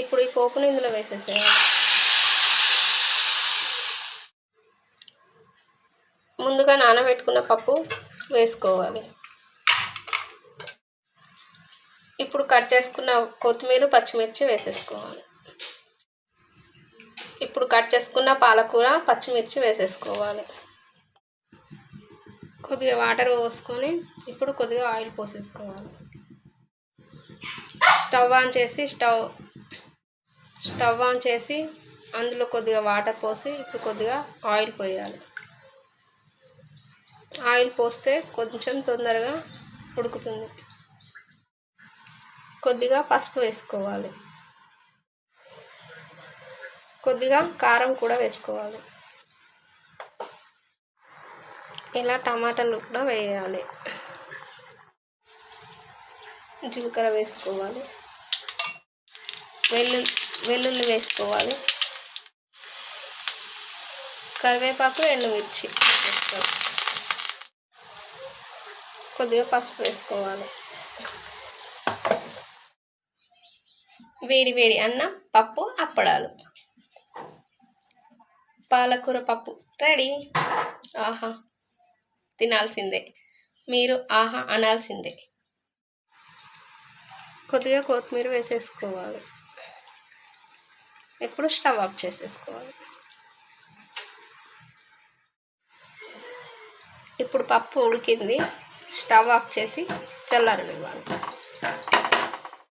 ఇప్పుడు ఈ పోపుని ఇందులో వేసేసేయాలి ముందుగా నానబెట్టుకున్న పప్పు వేసుకోవాలి. ఇప్పుడు కట్ చేసుకున్న కొత్తిమీర పచ్చిమిర్చి వేసేసుకోవాలి. ఇప్పుడు కట్ చేసుకున్న పాలకూర పచ్చిమిర్చి వేసేసుకోవాలి. కొద్దిగా వాటర్ పోసుకొని ఇప్పుడు కొద్దిగా ఆయిల్ పోసేసుకోవాలి. స్టవ్ ఆన్ చేసి స్టవ్ స్టవ్ ఆన్ చేసి అందులో కొద్దిగా వాటర్ పోసి ఇప్పుడు కొద్దిగా ఆయిల్ పోయాలి. ఆయిల్ పోస్తే కొంచెం తొందరగా ఉడుకుతుంది. కొద్దిగా పసుపు వేసుకోవాలి. కొద్దిగా కారం కూడా వేసుకోవాలి. ఇలా టమాటాలు కూడా వేయాలి. జీలకర్ర వేసుకోవాలి. వెల్లుల్లి వెల్లుల్లి వేసుకోవాలి. కరివేపాకు ఎండుమిర్చి వేసుకోవాలి కొద్దిగా పసుపు వేసుకోవాలి. వేడి వేడి అన్నం పప్పు అప్పడాలు. పాలకూర పప్పు. రెడీ? ఆహా. తినాల్సిందే. మీరు ఆహా అనాల్సిందే. కొద్దిగా కొత్తిమీర వేసేసుకోవాలి. ఇప్పుడు స్టవ్ ఆఫ్ చేసేసుకోవాలి. ఇప్పుడు పప్పు ఉడికింది. స్టవ్ ఆఫ్ చేసి చల్లారనివ్వాలి.